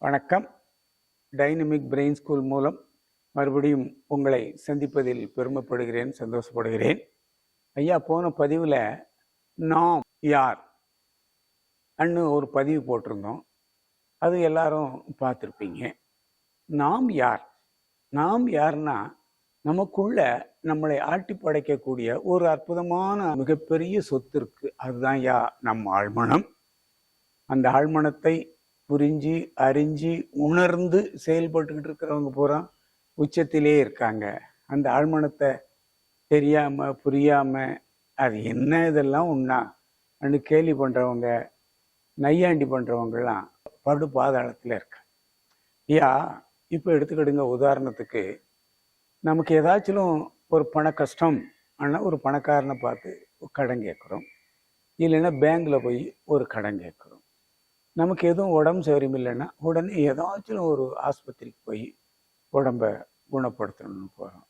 வணக்கம். Dynamic brain school மூலம் மறுபடியும் உங்களை சந்திப்பதில் பெருமைப்படுகிறேன் சந்தோஷப்படுகிறேன். ஐயா போன பதிவில் நாம் யார் அன்னு ஒரு பதிவு போட்டிருந்தோம். அது எல்லாரும் பார்த்துருப்பீங்க. நாம் யார்? நாம் யார்னா நமக்குள்ள நம்மளை ஆட்டி படைக்கக்கூடிய ஒரு அற்புதமான மிகப்பெரிய சொத்து இருக்கு. அதுதான் யா நம் ஆழ்மனம். அந்த ஆழ்மனத்தை புரிஞ்சு அறிஞ்சு உணர்ந்து செயல்பட்டுக்கிட்டு இருக்கிறவங்க பூரா உச்சத்திலே இருக்காங்க. அந்த ஆழ்மனத்தை தெரியாம புரியாம அது என்ன இதெல்லாம் உண்ணா அப்படின்னு கேலி பண்றவங்க நையாண்டி பண்றவங்கலாம் படு பாதாளத்தில் இருக்காங்க. ஐயா இப்போ எடுத்துக்கிடுங்க உதாரணத்துக்கு நமக்கு ஏதாச்சும் ஒரு பண கஷ்டம் ஆனால் ஒரு பணக்காரனை பார்த்து கடன் கேட்குறோம். இல்லைன்னா பேங்க்ல போய் ஒரு கடன் கேட்குறோம். நமக்கு எதுவும் உடம்பு சரியில்லைன்னா உடனே ஏதாச்சும் ஒரு ஆஸ்பத்திரிக்கு போய் உடம்ப குணப்படுத்தணும்னு போகிறோம்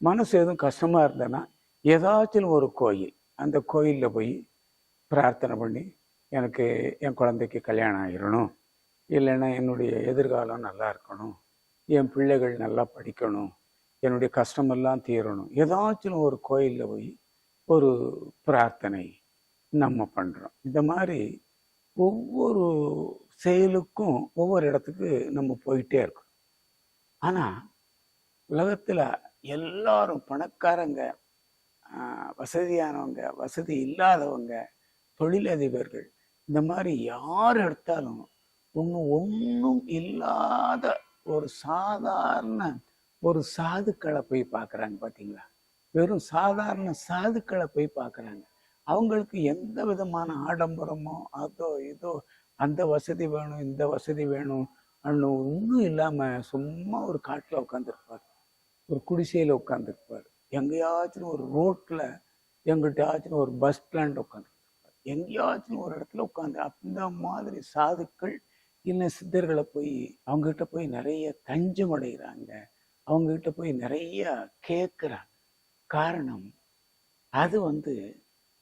மனசு எதுவும் கஷ்டமாக இருந்ததுன்னா ஏதாச்சும் ஒரு கோயில் அந்த கோயிலில் போய் பிரார்த்தனை பண்ணி எனக்கு என் குழந்தைக்கு கல்யாணம் ஆகிடணும் இல்லைன்னா என்னுடைய எதிர்காலம் நல்லா இருக்கணும். என் பிள்ளைகள் நல்லா படிக்கணும். என்னுடைய கஷ்டமெல்லாம் தீரணும். ஏதாச்சும் ஒரு கோயிலில் போய் ஒரு பிரார்த்தனை நம்ம பண்ணுறோம் இந்த மாதிரி ஒவ்வொரு செயலுக்கும் ஒவ்வொரு இடத்துக்கு நம்ம போயிட்டே இருக்கோம். ஆனால் உலகத்தில் எல்லாரும் பணக்காரங்க வசதியானவங்க வசதி இல்லாதவங்க தொழிலதிபர்கள் இந்த மாதிரி யார் எடுத்தாலும் ஒன்றும் ஒன்றும் இல்லாத ஒரு சாதாரண ஒரு சாதுக்களை போய் பார்க்குறாங்க பார்த்தீங்களா வெறும் சாதாரண சாதுக்களை போய் பார்க்குறாங்க அவங்களுக்கு எந்த விதமான ஆடம்பரமோ அதோ இதோ அந்த வசதி வேணும் இந்த வசதி வேணும் அன்னு ஒன்றும் இல்லாமல் சும்மா ஒரு காட்டில் உட்காந்துருப்பார் ஒரு குடிசையில் உட்காந்துருப்பார் எங்கேயாச்சும் ஒரு ரோட்டில் எங்கிட்டாச்சும் ஒரு பஸ் ஸ்டாண்ட் உட்காந்துருப்பார் எங்கேயாச்சும் ஒரு இடத்துல உட்காந்து அந்த மாதிரி சாதுக்கள் இன்னும் சித்தர்களை போய் அவங்ககிட்ட போய் நிறைய தஞ்சம் அடைகிறாங்க அவங்ககிட்ட போய் நிறைய கேட்குறாங்க காரணம் அது வந்து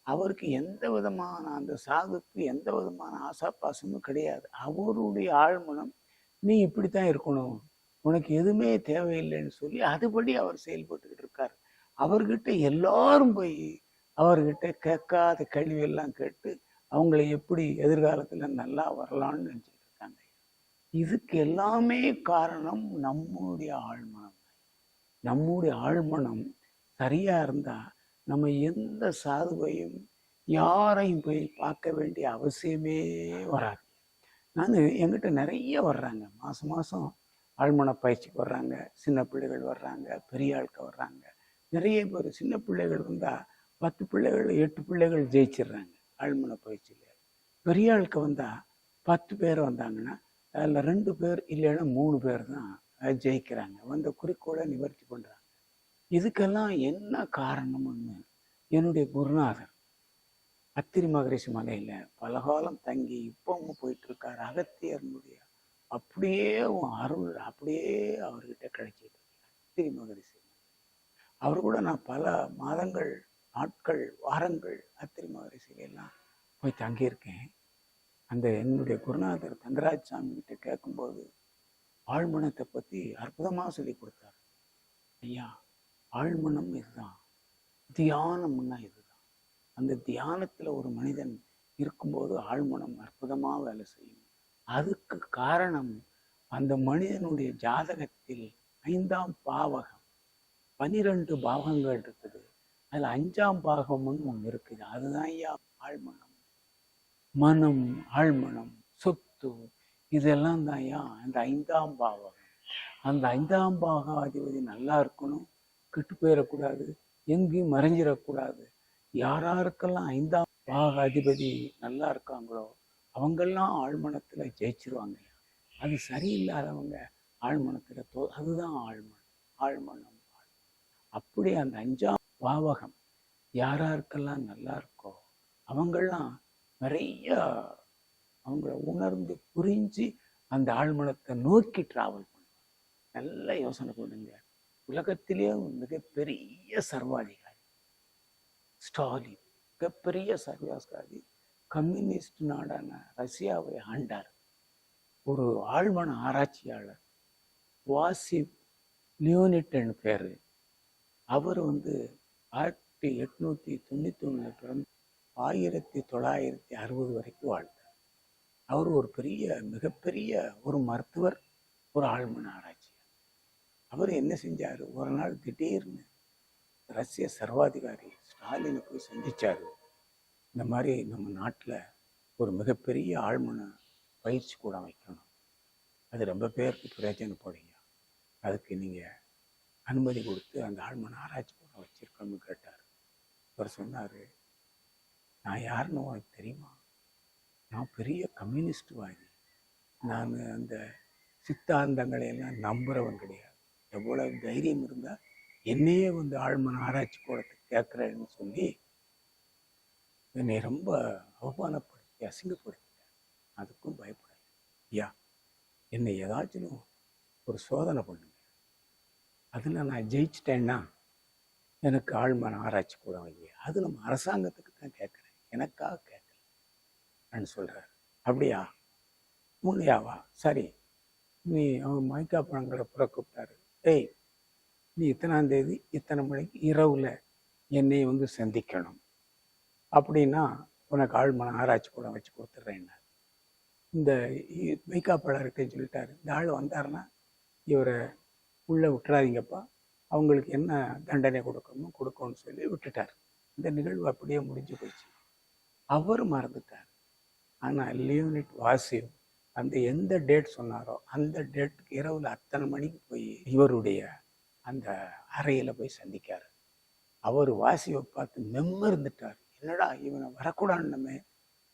அவருக்கு எந்த விதமான அந்த சாதுக்கு எந்த விதமான ஆசாபாசமும் கிடையாது. அவருடைய ஆழ்மனம் நீ இப்படித்தான் இருக்கணும். உனக்கு எதுவுமே தேவையில்லைன்னு சொல்லி அதுபடி அவர் செயல்பட்டுக்கிட்டு இருக்கார். அவர்கிட்ட எல்லாரும் போய் அவர்கிட்ட கேட்காத கேள்வியெல்லாம் கேட்டு அவங்களை எப்படி எதிர்காலத்துல நல்லா வரலாம்னு நினைச்சிட்டு இருக்காங்க இதுக்கு எல்லாமே காரணம் நம்முடைய ஆழ்மனம் நம்முடைய ஆழ்மனம் சரியா இருந்தா நம்ம எந்த சாதுவையும் யாரையும் போய் பார்க்க வேண்டிய அவசியமே வராது. நான் எங்கிட்ட நிறைய வர்றாங்க. மாதம் மாதம் ஆழ்மன பயிற்சிக்கு வர்றாங்க சின்ன பிள்ளைகள் வர்றாங்க பெரிய ஆட்கள் வர்றாங்க. நிறைய பேர் சின்ன பிள்ளைகள் வந்தால் பத்து பிள்ளைகள் எட்டு பிள்ளைகள் ஜெயிச்சிடுறாங்க ஆழ்மன பயிற்சியில். பெரிய ஆளுக்கு வந்தால் பத்து பேர் வந்தாங்கன்னா அதில் ரெண்டு பேர் இல்லைன்னா மூணு பேர் தான் ஜெயிக்கிறாங்க. வந்த குறிக்கோளை நிவர்த்தி பண்ணுறாங்க இதுக்கெல்லாம் என்ன காரணம்னு என்னுடைய குருநாதர் அத்திரி மகரிஷி மலையில பலகாலம் தங்கி இப்பவும் போயிட்டு இருக்கார் அகத்தியர்னுடைய அப்படியே உன் அருள் அப்படியே அவர்கிட்ட கிடைச்சிட்டு அத்திரி மகரிஷி அவர் கூட நான் பல மாதங்கள் நாட்கள் வாரங்கள் அத்திரி மகரிஷில போய் தங்கியிருக்கேன். அந்த என்னுடைய குருநாதர் தங்கராஜ் சாமி கிட்ட கேட்கும்போது ஆழ்மனத்தை பத்தி அற்புதமாக சொல்லி கொடுத்தாரு. ஐயா ஆழ்மனம் இதுதான். தியானம்னா இதுதான். அந்த தியானத்துல ஒரு மனிதன் இருக்கும்போது ஆழ்மனம் அற்புதமா வேலை செய்யும். அதுக்கு காரணம் அந்த மனிதனுடைய ஜாதகத்தில் ஐந்தாம் பாவகம் பனிரெண்டு பாவங்கள் இருக்குது. அதுல அஞ்சாம் பாகம்னு ஒன்று இருக்குது. அதுதான் ஐயா ஆழ்மனம். மனம் ஆழ்மனம் சொத்து இதெல்லாம் தான் ஐயா அந்த ஐந்தாம் பாவகம். அந்த ஐந்தாம் பாகாதிபதி நல்லா இருக்கணும். கெட்டு போயிடக்கூடாது எங்கேயும் மறைஞ்சிடக்கூடாது. யாராருக்கெல்லாம் ஐந்தாம் பாக அதிபதி நல்லா இருக்காங்களோ அவங்கெல்லாம் ஆழ்மனத்துல ஜெயிச்சிருவாங்க. அது சரியில்லாதவங்க ஆழ்மனத்துல தோ அதுதான் ஆழ்மனம் ஆழ்மனம் அப்படி அந்த அஞ்சாம் பாவகம் யாராருக்கெல்லாம் நல்லா இருக்கோ அவங்கெல்லாம் நிறைய அவங்கள உணர்ந்து புரிஞ்சு அந்த ஆழ்மனத்தை நோக்கி டிராவல் பண்ணுவாங்க. நல்ல யோசனை பண்ணுங்க உலகத்திலேயே மிகப்பெரிய சர்வாதிகாரி. ஸ்டாலின் மிகப்பெரிய சர்வாதிகாரி கம்யூனிஸ்ட் நாடான ரஷ்யாவை ஆண்டார். ஒரு ஆழ்மன ஆராய்ச்சியாளர் வாசிப் லியோனிட்டன் பேர். அவர் வந்து ஆயிரத்தி எட்நூற்றி தொண்ணூற்றி ஒன்றில் பிறந்து ஆயிரத்தி தொள்ளாயிரத்தி அறுபது வரைக்கும் வாழ்ந்தார். அவர் ஒரு பெரிய மிகப்பெரிய ஒரு மருத்துவர் ஒரு ஆழ்மன ஆராய்ச்சி அவர் என்ன செஞ்சார்? ஒரு நாள் திடீர்னு ரஷ்ய சர்வாதிகாரி ஸ்டாலினை போய் சந்தித்தார் இந்த மாதிரி நம்ம நாட்டில் ஒரு மிகப்பெரிய ஆழ்மன பயிற்சி கூட வைக்கணும் அது ரொம்ப பேருக்கு பிரயோஜனப்படுங்க அதுக்கு நீங்கள் அனுமதி கொடுத்து அந்த ஆழ்மன ஆராய்ச்சி கூட வச்சுருக்கோம்னு கேட்டார். அவர் சொன்னார் நான் யாருன்னு உனக்கு தெரியுமா? நான் பெரிய கம்யூனிஸ்ட்வாதி நான் அந்த சித்தாந்தங்களை எல்லாம் கிடையாது. எவ்வளவு தைரியம் இருந்தால் என்னையே வந்து ஆழ்மன ஆராய்ச்சி கூடத்துக்கு கேட்குறேன்னு சொல்லி என்னை ரொம்ப அவமானப்படுத்தி அசிங்கப்படுத்திட்டார். அதுக்கும் பயப்படலை. ஐயா என்னை ஏதாச்சும் ஒரு சோதனை பண்ணுங்க. அதில் நான் ஜெயிச்சிட்டேன்னா எனக்கு ஆழ்மன ஆராய்ச்சி கூட வைங்க அது நம்ம அரசாங்கத்துக்கு தான் கேட்குறேன். எனக்காக கேட்கலன்னு சொல்கிறார் அப்படியா? உண்மையாவா? சரி. நீ அவன் மைக்கா பழங்களை புற கூப்பிட்டாரு ஏய் நீ இத்தனாம் தேதி இத்தனை மணிக்கு இரவில் என்னை வந்து சந்திக்கணும். அப்படின்னா உனக்கு ஆழ்மன ஆராய்ச்சி கூட வச்சு கொடுத்துட்றேன்னாரு இந்த மைக்கா பழர்கிட்ட சொல்லிட்டாரு. இந்த ஆள் வந்தாருன்னா இவரை உள்ளே விட்டுறாதீங்கப்பா. அவங்களுக்கு என்ன தண்டனை கொடுக்கணுமோ கொடுக்கணும்னு சொல்லி விட்டுட்டார். இந்த நிகழ்வு அப்படியே முடிஞ்சு போச்சு. அவர் மறந்துட்டார். ஆனால் லியோனிட் வாசிவ் அந்த எந்த டேட் சொன்னாரோ அந்த டேட்டுக்கு இரவில் அத்தனை மணிக்கு போய் இவருடைய அந்த அறையில் போய் சந்திக்கார். அவர் வாசியை பார்த்து மெம்ம என்னடா இவனை வரக்கூடாதுன்னு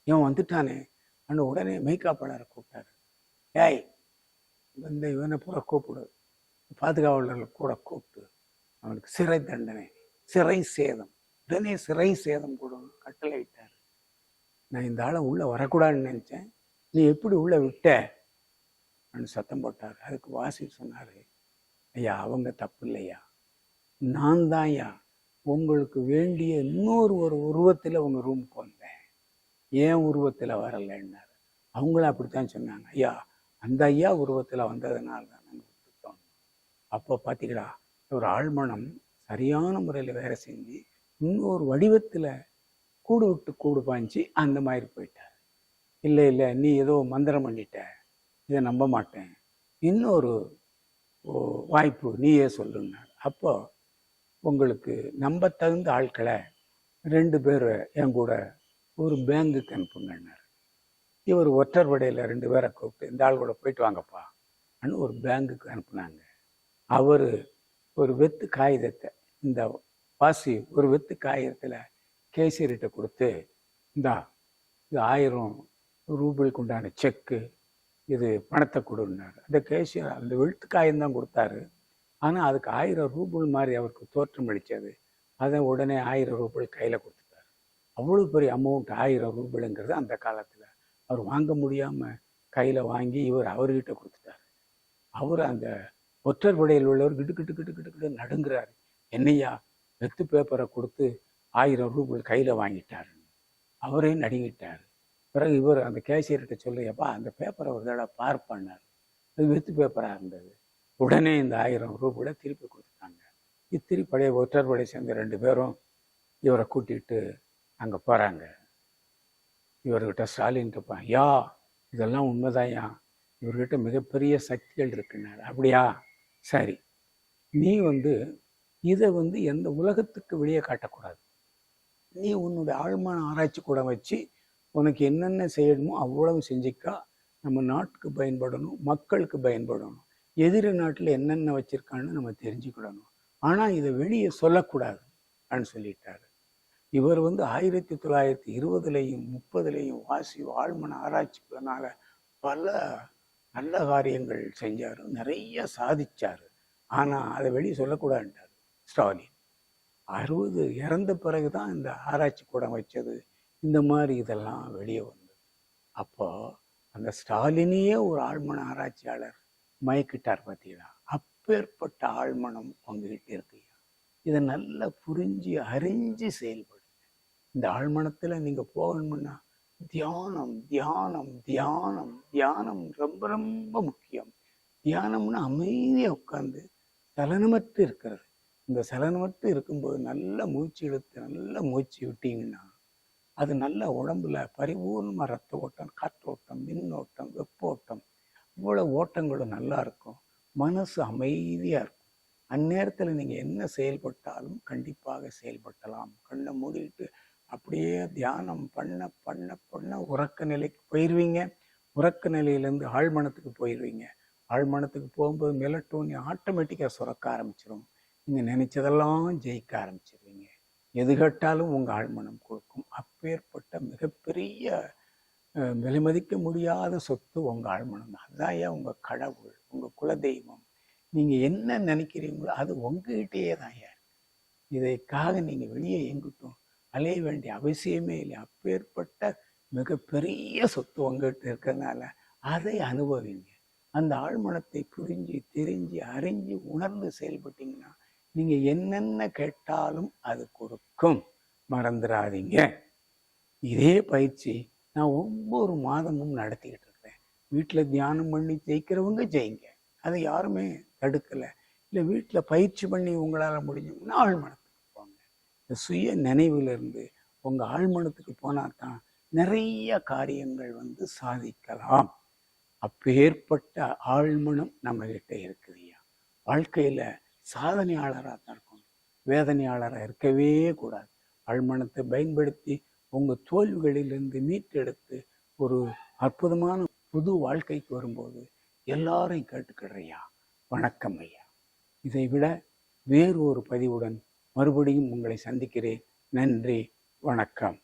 இவன் வந்துட்டானே. அண்ணு உடனே மெய்காப்பாளரை கூப்பிட்டாரு. ஏய் இந்த இவனை பூரா கூப்பிடு. பாதுகாவலர்களை கூட கூப்பிட்டு அவனுக்கு சிறை தண்டனை சிறை சேதம். உடனே சிறை சேதம் கூட கட்டளை இட்டார் நான் இந்த ஆளை உள்ளே வரக்கூடாதுன்னு நினச்சேன். நீ எப்படி உள்ளே விட்ட? அப்படின்னு சத்தம் போட்டார். அதுக்கு வாசி சொன்னார் ஐயா அவங்க தப்பு இல்லையா நான் தான் ஐயா உங்களுக்கு வேண்டிய இன்னொரு ஒரு உருவத்தில் உங்கள் ரூமுக்கு வந்தேன். ஏன் உருவத்தில் வரலைன்னாரு. அவங்களும் அப்படித்தான் சொன்னாங்க. ஐயா அந்த ஐயா உருவத்தில் வந்ததுனால தான் நாங்கள் விட்டுட்டோம் அப்போ பார்த்தீங்களா ஒரு ஆழ்மனம் சரியான முறையில் வேலை செஞ்சு இன்னொரு வடிவத்தில் கூடு விட்டு கூடு பாய்ஞ்சி அந்த மாதிரி போயிட்டார். இல்லை இல்லை நீ ஏதோ மந்திரம் பண்ணிட்ட. இதை நம்ப மாட்டேன். இன்னொரு வாய்ப்பு நீயே சொல்லுங்க அப்போ உங்களுக்கு நம்ப தகுந்த ஆட்களை ரெண்டு பேர் என் கூட ஒரு பேங்குக்கு அனுப்புங்கன்னார். இவர் ஒற்றர் படையில் ரெண்டு பேரை கூப்பிட்டு இந்த ஆள் கூட போயிட்டு வாங்கப்பா அன்னு ஒரு பேங்குக்கு அனுப்புனாங்க. அவர் ஒரு வெத்து காகிதத்தை இந்த வாசி ஒரு வெத்து காகிதத்தில் கேசரிட்ட கொடுத்து இந்தா இது ஆயிரம் ரூபிளுக்கு உண்டான செக்கு இது பணத்தை கொடுன்னாரு. அந்த கேஷியர் அந்த வெளுத்து காயம் தான் கொடுத்தாரு. ஆனால் அதுக்கு ஆயிரம் ரூபாய் மாதிரி அவருக்கு தோற்றம் அளித்தது. அதை உடனே ஆயிரம் ரூபாய் கையில் கொடுத்துட்டாரு. அவ்வளோ பெரிய அமௌண்ட் ஆயிரம் ரூபாய்ங்கிறது அந்த காலத்தில். அவர் வாங்க முடியாமல் கையில் வாங்கி இவர் அவர்கிட்ட கொடுத்துட்டாரு. அவர் அந்த ஒற்றர் விடையில் உள்ளவர் கிட்டு கிட்டு கிட்டு கிட்டு கிட்டு நடுங்குறாரு. என்னையா வெத்து பேப்பரை கொடுத்து ஆயிரம் ரூபாய் கையில் வாங்கிட்டார் அவரே நடுங்கிட்டார். பிறகு இவர் அந்த கேஷியர்கிட்ட சொல்லியப்பா அந்த பேப்பரை ஒரு தடவை பார்ப்பான்னார் அது வெத்து பேப்பராக இருந்தது. உடனே இந்த ஆயிரம் ரூபாய் திருப்பி கொடுத்துட்டாங்க. இத்திரி பழைய ஒற்றர் சேர்ந்த ரெண்டு பேரும் இவரை கூட்டிகிட்டு அங்கே போகிறாங்க இவர்கிட்ட ஸ்டாலின் இருப்பான் யா இதெல்லாம் உண்மைதான்யா இவர்கிட்ட மிகப்பெரிய சக்திகள் இருக்குன்னாரு. அப்படியா? சரி. நீ வந்து இதை வந்து எந்த உலகத்துக்கு வெளியே காட்டக்கூடாது. நீ உன்னுடைய ஆழ்மான ஆராய்ச்சி கூட வச்சு உனக்கு என்னென்ன செய்யணுமோ அவ்வளவு செஞ்சுக்கா. நம்ம நாட்டுக்கு பயன்படணும் மக்களுக்கு பயன்படணும். எதிரி நாட்டில் என்னென்ன வச்சிருக்கான்னு நம்ம தெரிஞ்சுக்கிடணும். ஆனால் இதை வெளியே சொல்லக்கூடாது அப்படின்னு சொல்லிட்டாரு. இவர் வந்து ஆயிரத்தி தொள்ளாயிரத்தி இருபதுலையும் முப்பதுலையும் வாசி ஆழ்மன ஆராய்ச்சினால பல நல்ல காரியங்கள் செஞ்சார் நிறைய சாதிச்சார். ஆனால் அதை வெளியே சொல்லக்கூடாதுன்றார் ஸ்டாலின். அறுபது இறந்த பிறகு தான் இந்த ஆராய்ச்சி கூடம் வச்சது. இந்த மாதிரி இதெல்லாம் வெளியே வந்தது. அப்போ அந்த ஸ்டாலினையே ஒரு ஆழ்மன ஆராய்ச்சியாளர் மயக்கிட்டார் பார்த்தீங்களா? அப்பேற்பட்ட ஆழ்மனம் உங்ககிட்ட இருக்கையா இதை நல்லா புரிஞ்சு அறிஞ்சு செயல்படுங்க. இந்த ஆழ்மனத்தில் நீங்கள் போகணும்னா தியானம் தியானம் தியானம் தியானம் ரொம்ப ரொம்ப முக்கியம். தியானம்னு அமைதியா உட்காந்து சலனமற்று இருக்கிறது. இந்த சலனமற்று இருக்கும்போது நல்ல மூச்சு இழுத்து நல்ல மூச்சு விட்டீங்கன்னா அது நல்ல உடம்புல பரிபூர்ணமாக ரத்த ஓட்டம் காற்றோட்டம் மின்னோட்டம் வெப்போட்டம் இவ்வளோ ஓட்டங்களும் நல்லா இருக்கும். மனசு அமைதியாக இருக்கும். அந்நேரத்தில் நீங்கள் என்ன செயல்பட்டாலும் கண்டிப்பாக செயல்பட்டலாம் கண்ணை மூடிட்டு அப்படியே தியானம் பண்ண பண்ண பண்ண உறக்க நிலைக்கு போயிடுவீங்க உறக்க நிலையிலேருந்து ஆழ்மனத்துக்கு போயிடுவீங்க ஆழ்மனத்துக்கு போகும்போது மெலட்டோனி ஆட்டோமேட்டிக்காக சுரக்க ஆரம்பிச்சிடும் நீங்கள் நினச்சதெல்லாம் ஜெயிக்க ஆரம்பிச்சிருவீங்க. எது கேட்டாலும் உங்கள் ஆழ்மனம் கொடுக்கும் அப்பேற்பட்ட மிகப்பெரிய அஹ், விலைமதிக்க முடியாத சொத்து உங்கள் ஆழ்மனம். தான் அதுதான் ஏன் உங்கள் கடவுள் உங்கள் குலதெய்வம். நீங்கள் என்ன நினைக்கிறீங்களோ அது உங்ககிட்டயே தான் ஏன் இதைக்காக நீங்கள் வெளியே எங்கிட்டும் அலைய வேண்டிய அவசியமே இல்லை. அப்பேற்பட்ட மிகப்பெரிய சொத்து உங்ககிட்ட இருக்கிறதுனால அதை அனுபவிங்க. அந்த ஆழ்மனத்தை புரிஞ்சு தெரிஞ்சு அறிஞ்சு உணர்ந்து செயல்பட்டீங்கன்னா நீங்க என்னென்ன கேட்டாலும் அது கொடுக்கும். மறந்துடாதீங்க இதே பயிற்சி நான் ஒவ்வொரு மாதமும் நடத்திக்கிட்டு இருக்கிறேன் வீட்டில் தியானம் பண்ணி ஜெயிக்கிறவங்க ஜெயிங்க. அதை யாருமே தடுக்கலை. இல்லை வீட்டில் பயிற்சி பண்ணி உங்களால் முடிஞ்சோம்னா ஆழ்மனத்துக்கு போங்க. இந்த சுய நினைவிலிருந்து உங்கள் ஆழ்மனத்துக்கு போனால் தான் நிறைய காரியங்கள் வந்து சாதிக்கலாம். அப்பேற்பட்ட ஆழ்மனம் நம்ம இருக்குதுயா வாழ்க்கையில் சாதனையாளராக தான் இருக்கணும். வேதனையாளராக இருக்கவே கூடாது. ஆழ்மனத்தை பயன்படுத்தி உங்கள் தோல்விகளிலிருந்து மீட்டெடுத்து ஒரு அற்புதமான புது வாழ்க்கைக்கு வரும்போது எல்லாரையும் கேட்டுக்கிடுறையா? வணக்கம் ஐயா. இதை விட வேறு ஒரு பதிவுடன் மறுபடியும் உங்களை சந்திக்கிறேன். நன்றி வணக்கம்.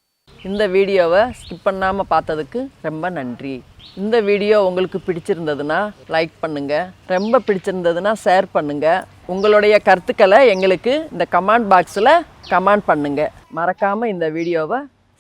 இந்த வீடியோவை ஸ்கிப் பண்ணாமல் பார்த்ததுக்கு ரொம்ப நன்றி. இந்த வீடியோ உங்களுக்கு பிடிச்சிருந்ததுன்னா லைக் பண்ணுங்கள் ரொம்ப பிடிச்சிருந்ததுன்னா ஷேர் பண்ணுங்கள் உங்களுடைய கருத்துக்களை எங்களுக்கு இந்த கமெண்ட் பாக்ஸில் கமெண்ட் பண்ணுங்கள் மறக்காமல் இந்த வீடியோவை